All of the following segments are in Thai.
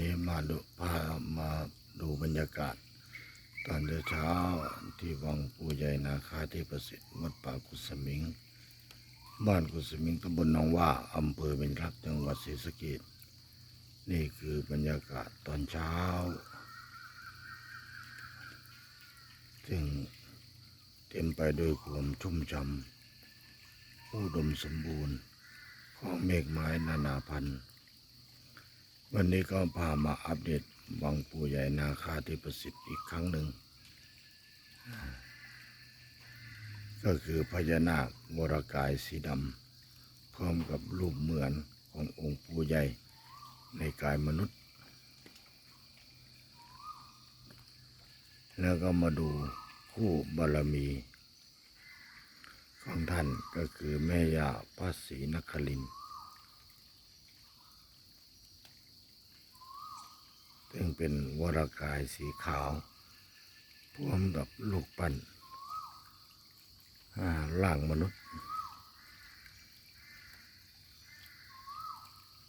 นี้มาดูพามาดูบรรยากาศ ตอนเช้าที่วังปู่ใหญ่นาคาที่ประสิทธิ์วัดป่ากุสมิง บ้านกุสมิงตำบลหนองว่าอำเภอเบญรักษ์จังหวัดศรีสะเกษนี่คือบรรยากาศตอนเช้า ซึ่งเต็มไปด้วยความชุ่มช่ำอุดมสมบูรณ์ของเมฆไม้นานาพันธุ์ วันนี้ก็พามาอัปเดตวังปู่ใหญ่นาคาที่ประสิทธิ์อีกครั้งหนึ่ง ก็คือพญานาควรกายสีดำพร้อมกับรูปเหมือนขององค์ปู่ใหญ่ในกายมนุษย์ แล้วก็มาดูคู่บารมี ของท่านก็คือแม่ยาพระศรีนครินทร์ ซึ่งเป็นวรกายสีขาวพร้อมกับลูกปั้นร่างมนุษย์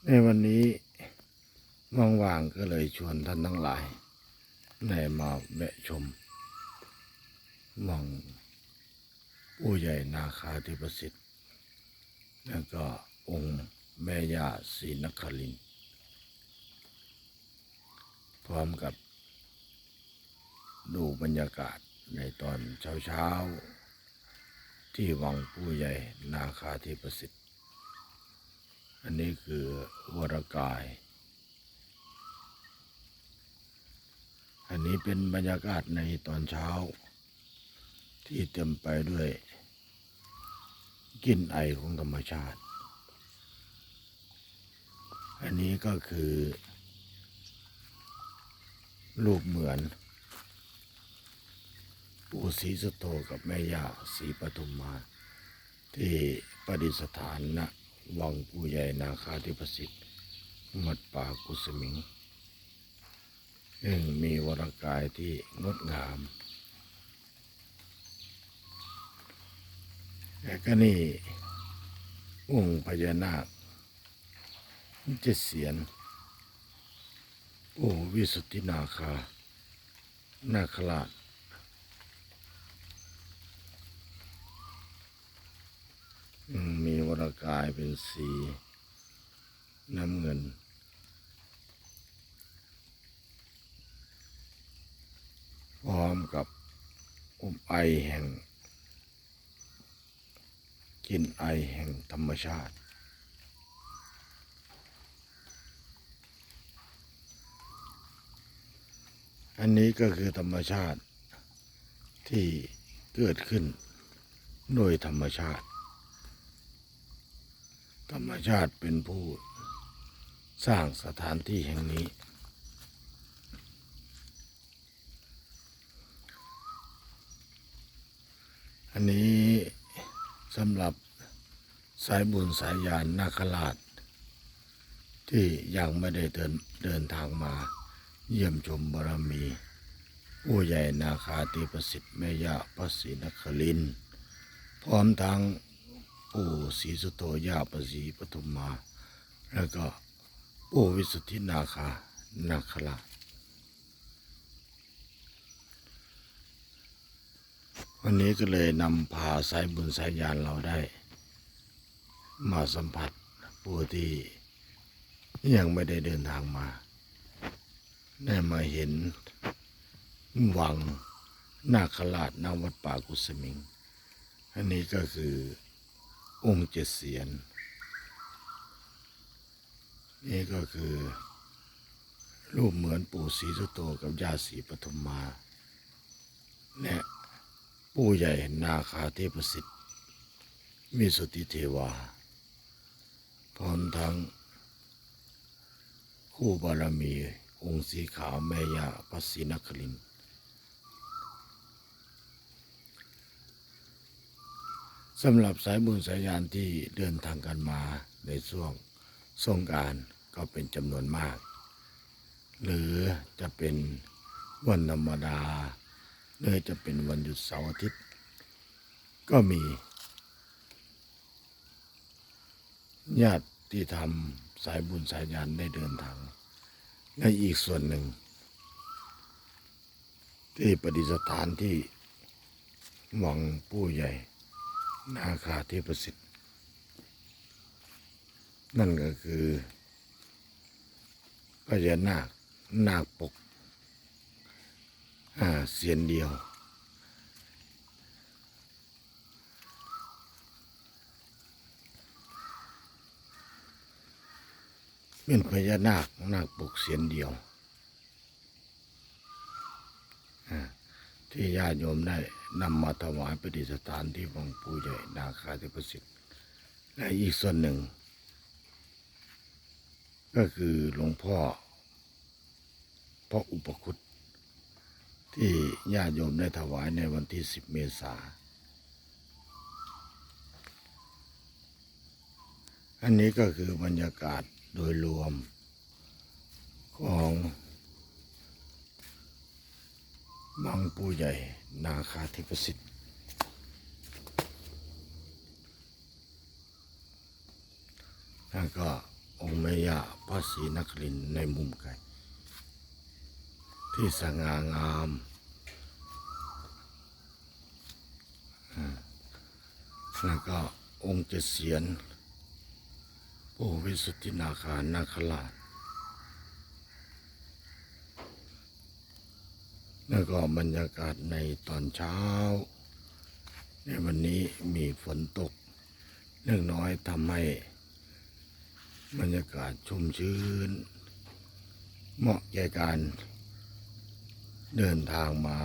ในวันนี้ว่างๆก็เลยชวนท่านทั้งหลายได้มาแวะชมวังผู้ใหญ่นาคาธิประสิทธิ์ แล้วก็องค์แม่ย่าศรีนครินทร์ ร้อมกับ ดูบรรยากาศในตอนเช้าๆ ที่วังผู้ใหญ่นาคาธิประสิทธิ์ อันนี้คือวรกาย อันนี้เป็นบรรยากาศในตอนเช้า ที่เต็มไปด้วยกลิ่นไอของธรรมชาติ อันนี้ก็คือ รูปเหมือน ปู่ศรีสุโธกับแม่ย่าศรีปทุมมา ที่ประดิษฐานณวังปู่ใหญ่นาคาธิประสิทธิ์มัดป่ากุสมิงซึ่งมีวรกายที่งดงามและก็นี่องค์พญานาคเจ็ดเสียน โอ้ วิสุทธินาคา นาคราชมีวรกายเป็นสี น้ำเงิน พร้อมกับอุบไอแห่งกลินไอแห่งธรรมชาติ อันนี้ก็คือธรรมชาติที่เกิดขึ้นโดยธรรมชาติ ธรรมชาติเป็นผู้สร้างสถานที่แห่งนี้ อันนี้สำหรับสายบุญสายญาณนาคราช ที่ยังไม่ได้เดินเดินทางมา เยี่ยมชมบารมีผู้ใหญ่นาคาติประสิทธิ์แม่ย่าพระศรีนคริน พร้อมทั้งปู่ศรีสุโธย่าปสีปทุมมา แล้วก็ปู่วิสุทธินาคานาคราชวันนี้ก็เลยนำพาสายบุญสายญาณเราได้ มาสัมผัสผู้ที่ยังไม่ได้เดินทางมา ได้มาเห็นวังนาคราชณวัดป่ากุสมิง อันนี้ก็คือองค์เจ็ดเสียน นี่ก็คือ รูปเหมือนปู่ศรีสุโธกับย่าศรีปทุมมาและปู่ใหญ่นาคาเทพสิทธิ์มีสุทธิเทวา พร้อมทั้งคู่บารมี องค์สีขาวแม่ย่าพระศรีนครินสำหรับสายบุญสายญาณที่เดินทางกันมาในช่วงสงการก็เป็นจำนวนมาก หรือจะเป็นวันธรรมดา หรือจะเป็นวันหยุดเสาร์อาทิตย์ ก็มีญาติที่ทำสายบุญสายญาณได้เดินทาง ในอีกส่วนหนึ่ง ที่ปฏิสถานที่วังผู้ใหญ่ นาคาที่ประสิทธิ์ นั่นก็คือพญานาคนาคปกเสียนเดียว เป็นพญานาคนาคปกเสียนเดียวที่ญาติโยมได้นำมาถวายประดิษฐานที่วังปู่ใหญ่นาคาธิประสิทธิ์และอีกส่วนหนึ่ง ก็คือหลวงพ่อพ่ออุปคุตที่ญาติโยมได้ถวายในวันที่ 10 เมษา อันนี้ก็คือบรรยากาศ โดยรวมของบังปูใหญ่ นาคาธิประสิทธิ์แล้วก็องค์แม่ย่าพระศรีนครินในมุมไกลที่สง่างามอ่าแล้วก็องค์เจเสียน ปู่วิสุทธินาคานาคราชแล้วก็บรรยากาศในตอนเช้า ในวันนี้มีฝนตกเล็กน้อยทำให้บรรยากาศชุ่มชื้น เหมาะแก่การ เดินทางมา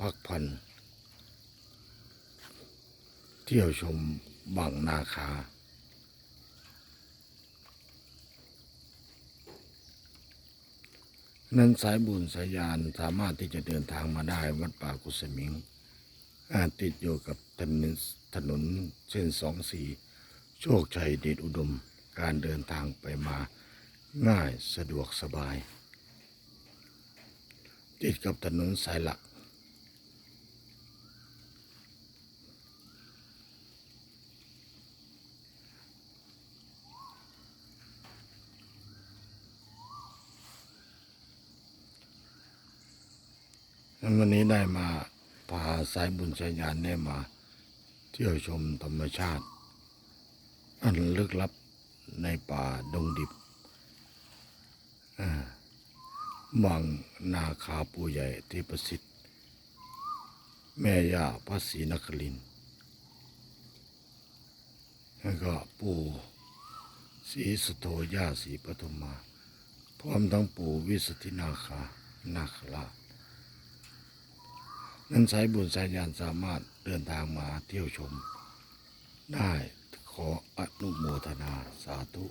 พักผ่อนเที่ยวชมบังนาคา นั้นสายบุญสายยานสามารถที่จะเดินทางมาได้วัดป่ากุสมิงอาติดอยู่กับถนนถนนเส้นสองสีโชคชัยเดชอุดม การเดินทางไปมาง่ายสะดวกสบาย ติดกับถนนสายหลัก วันนี้ได้มาพาสายบุญสายญาณได้มา เที่ยวชมธรรมชาติ อันลึกลับในป่าดงดิบบังนาคาปูใหญ่ที่ประสิทธิ์ แม่ย่าพระศรีนครินแล้วก็ปู่ศรีสุโธย่าศรีปฐมมา พร้อมทั้งปู่วิสุทธินาคานาคราช นั้นสายบุญสายญาณสามารถเดินทางมาเที่ยวชม ได้ขออนุโมทนาสาธุ